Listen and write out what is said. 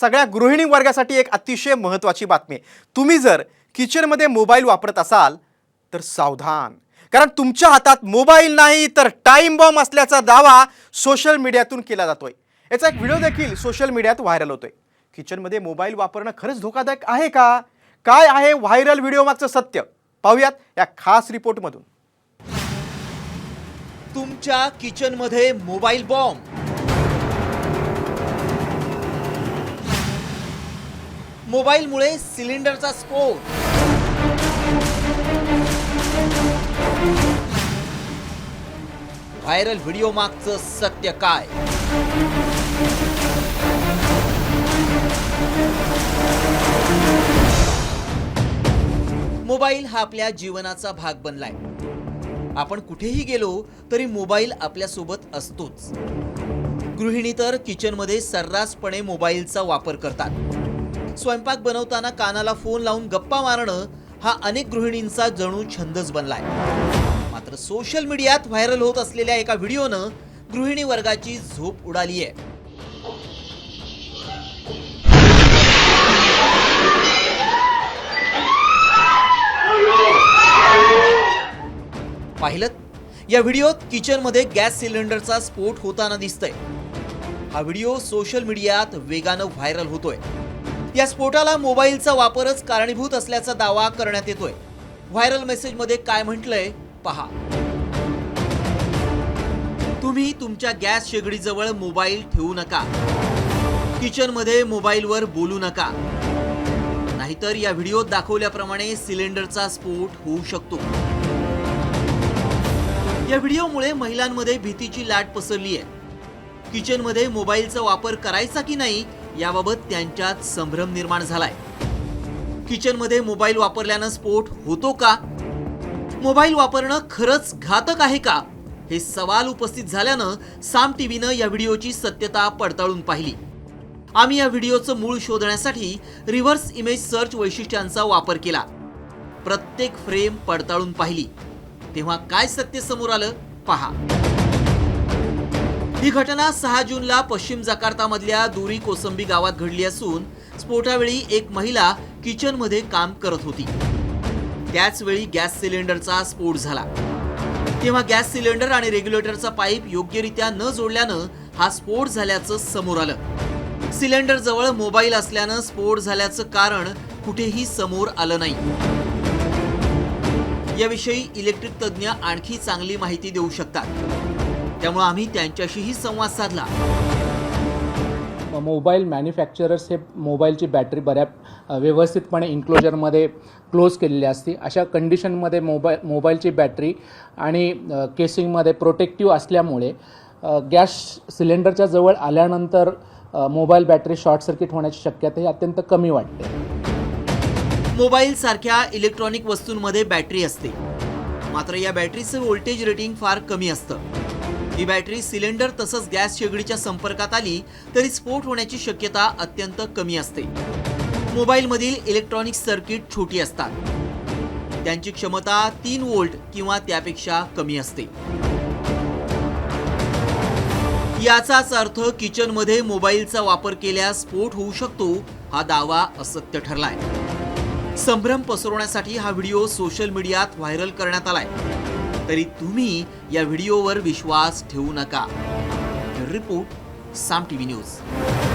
सगळ्या गृहिणी वर्गासाठी एक अतिशय महत्त्वाची बातमी आहे. तुम्ही जर किचनमध्ये मोबाईल वापरत असाल तर सावधान. कारण तुमच्या हातात मोबाईल नाही तर टाईम बॉम्ब असल्याचा दावा सोशल मीडियातून केला जातोय. याचा एक व्हिडिओ देखील सोशल मीडियात व्हायरल होतोय. किचनमध्ये मोबाईल वापरणं खरंच धोकादायक आहे का? काय आहे व्हायरल व्हिडिओ मागचं सत्य? पाहूयात या खास रिपोर्टमधून. तुमच्या किचनमध्ये मोबाईल बॉम्ब. मोबाईलमुळे सिलेंडरचा स्फोट. व्हायरल व्हिडिओ मागचं सत्य काय? मोबाईल हा आपल्या जीवनाचा भाग बनलाय. आपण कुठेही गेलो तरी मोबाईल आपल्यासोबत असतोच. गृहिणी तर किचनमध्ये सर्रासपणे मोबाईलचा वापर करतात. स्वयंपाक बनवताना कानाला फोन लावून गप्पा मारणं हा अनेक गृहिणींचा जणू छंदच बनलाय. मात्र सोशल मीडियात व्हायरल होत असलेल्या एका व्हिडिओनं गृहिणी वर्गाची झोप उडाली आहे पाहिलं? या व्हिडिओत किचनमध्ये गॅस सिलेंडरचा स्फोट होताना दिसतंय. हा व्हिडिओ सोशल मीडियात वेगानं व्हायरल होतोय. या स्फोटाला मोबाईलचा वापरच कारणीभूत असल्याचा दावा करण्यात येतोय. व्हायरल मेसेजमध्ये काय म्हटलंय पहा. तुम्ही तुमच्या गॅस शेगडीजवळ मोबाईल ठेवू नका. किचनमध्ये मोबाईलवर बोलू नका. नाहीतर या व्हिडिओत दाखवल्याप्रमाणे सिलेंडरचा स्फोट होऊ शकतो. या व्हिडिओमुळे महिलांमध्ये भीतीची लाट पसरली आहे किचनमध्ये मोबाईलचा वापर करायचा की नाही याबाबत त्यांच्यात संभ्रम निर्माण झालाय. किचनमध्ये मोबाईल वापरल्यानं स्फोट होतो का? मोबाईल वापरणं खरंच घातक आहे का? हे सवाल उपस्थित झाल्यानं साम टीव्हीनं या व्हिडिओची सत्यता पडताळून पाहिली. आम्ही या व्हिडिओचं मूळ शोधण्यासाठी रिव्हर्स इमेज सर्च वैशिष्ट्यांचा वापर केला. प्रत्येक फ्रेम पडताळून पाहिली. तेव्हा काय सत्य समोर आलं? पहा. ही घटना सहा जूनला पश्चिम जकार्तामधल्या दुरी कोसंबी गावात घडली असून स्फोटावेळी एक महिला किचनमध्ये काम करत होती. त्याचवेळी गॅस सिलेंडरचा स्फोट झाला. तेव्हा गॅस सिलेंडर आणि रेग्युलेटरचा पाईप योग्यरित्या न जोडल्यानं हा स्फोट झाल्याचं समोर आलं. सिलेंडर जवळ मोबाईल असल्यानं स्फोट झाल्याचं कारण कुठेही समोर आलं नाही. याविषयी इलेक्ट्रिक तज्ज्ञ आणखी चांगली माहिती देऊ शकतात. त्यामुळे आम्ही त्यांच्याशीही संवाद साधला. मोबाईल मॅन्युफॅक्चरर्स हे मोबाईलची बॅटरी बऱ्या व्यवस्थितपणे इन्क्लोजरमध्ये क्लोज केलेली असते. अशा कंडिशनमध्ये मोबाईल मोबाईलची बॅटरी आणि केसिंगमध्ये प्रोटेक्टिव्ह असल्यामुळे गॅस सिलेंडरच्या जवळ आल्यानंतर मोबाईल बॅटरी शॉर्ट सर्किट होण्याची शक्यता ही अत्यंत कमी वाटते. मोबाईल सारख्या इलेक्ट्रॉनिक वस्तूंमध्ये बॅटरी असते. मात्र या बॅटरीचं व्होल्टेज रेटिंग फार कमी असतं. ही बॅटरी सिलेंडर तसंच गॅस शेगडीच्या संपर्कात आली तरी स्फोट होण्याची शक्यता अत्यंत कमी असते. मोबाईलमधील इलेक्ट्रॉनिक सर्किट छोटी असतात. त्यांची क्षमता तीन वोल्ट किंवा त्यापेक्षा कमी असते. याचाच अर्थ किचनमध्ये मोबाईलचा वापर केल्यास स्फोट होऊ शकतो हा दावा असत्य ठरलाय. संभ्रम पसरवण्यासाठी हा व्हिडिओ सोशल मीडियात व्हायरल करण्यात आलाय. तरी तुम्ही या व्हिडिओवर विश्वास ठेवू नका. Report Saam TV news.